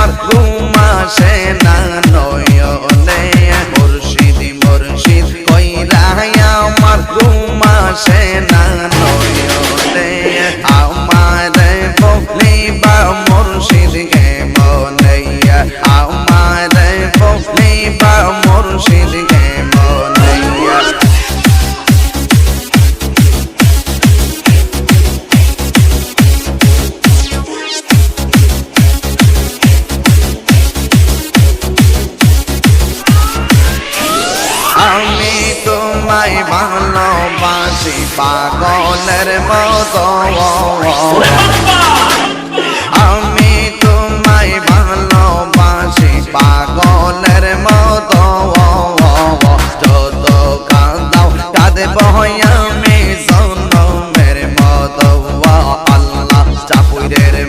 আমার ঘুম আসে না, নয়নে। মুর্শিদ মুর্শিদ কইরাই আমার ঘুম না, নয়নে। আমার বলি বা মুর্শিদ গে মনে, আমার বলি বা মুর্শিদ তোমায় ভালোবাসি পাগলের মতো। আমি তোমায় ভালোবাসি পাগলের মতো। যত কাঁদাও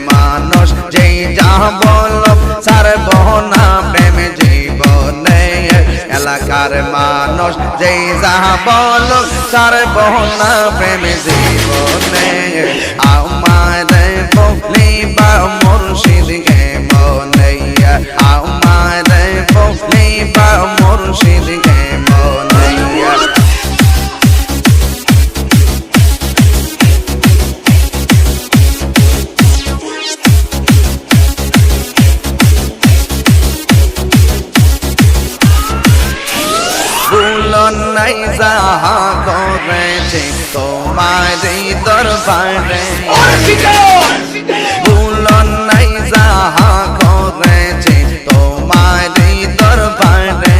মানুষ যেই যা এলাকার মানুষ যেই যা বল তার বহনা প্রেম জীবনে। আমার ভুলন নাই যাহা করেছে তোমারই দরবারে। ভুলন নাই যাহা করেছে তোমারই দরবারে।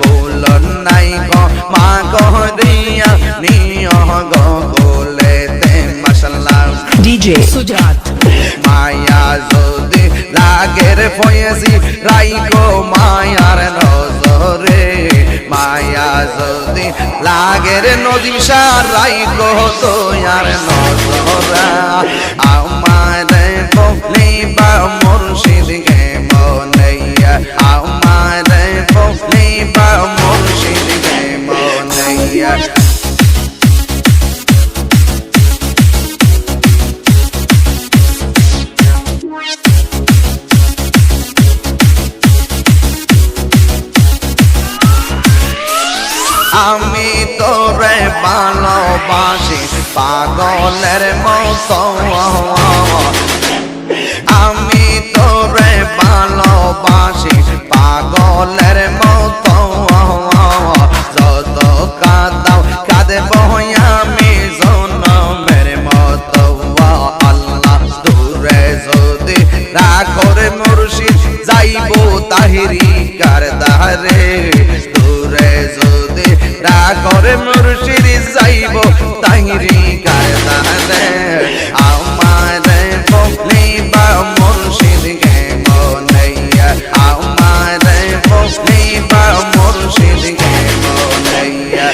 ভুলন নাই গো মা গহরিয়া নিয় গো গোলেতে মশাল্লাহ DJ Sujat. মায়া যদি লাগের ফয়েছি রাইকো মায়ার নজরে। লাগের নদী সার গো তো আর নজরা আমার আমি তোরে ভালোবাসি, পাগলের মতো। আমি তোরে ভালোবাসি, পাগলের মতো। যত কাদাও, কাঁদব আমি জনমের মতো। আল্লাহ দূরে যদি রাখরে মুর্শিদ, যাইব তাহিরি কারদারে দূরে যদি রাখরে মুর্শিদ যাইব তাহিরি কারদারে আমার বলিবা মুর্শিদ গে মনাইয়া আমার বলিবা মুর্শিদ গে মনাইয়া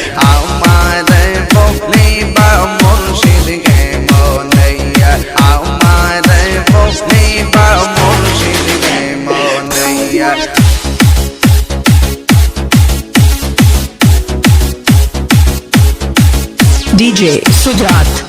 DJ Sujat.